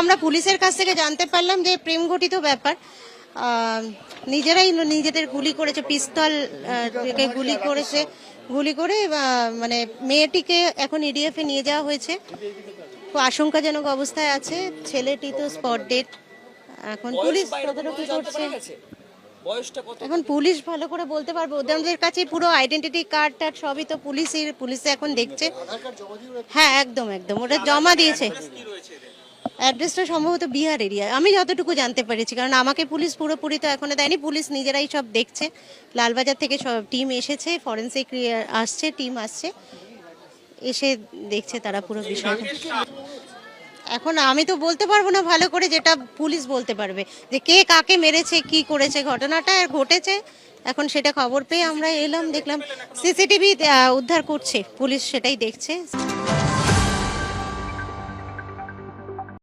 আমরা পুলিশের কাছ থেকে জানতে পারলাম যে প্রেম ঘটিত ব্যাপার নিজেরাই নিজেদের গুলি করেছে পিস্তল থেকে গুলি করেছে গুলি করে মানে মেয়েটিকে এখন ইডিএফ এ নিয়ে যাওয়া হয়েছে। খুব আশঙ্কাজনক অবস্থায় আছে ছেলেটি তো স্পট ডেট এখন পুলিশ তদারকি করছে এখন পুলিশ ভালো করে বলতে পারবে ওদের কাছে পুরো আইডেন্টিটি কার্ড টার্ড সবই তো পুলিশের পুলিশে এখন দেখছে। হ্যাঁ একদম একদম ওটা জমা দিয়েছে। অ্যাড্রেসটা সম্ভবত বিহার এরিয়া। আমি যতটুকু জানতে পেরেছি, কারণ আমাকে পুলিশ পুরোপুরি তো এখনও দেয়নি। পুলিশ নিজেরাই সব দেখছে। লালবাজার থেকে সব টিম এসেছে, ফরেন্সিক আসছে, টিম আসছে। এসে দেখছে তারা পুরো বিষয়টা। এখন আমি তো বলতে পারব না ভালো করে যেটা পুলিশ বলতে পারবে, যে কে কাকে মেরেছে, কি করেছে, ঘটনাটা ঘটেছে। এখন সেটা খবর পেয়ে আমরা এলাম, দেখলাম সিসিটিভি উদ্ধার করছে। পুলিশ সেটাই দেখছে।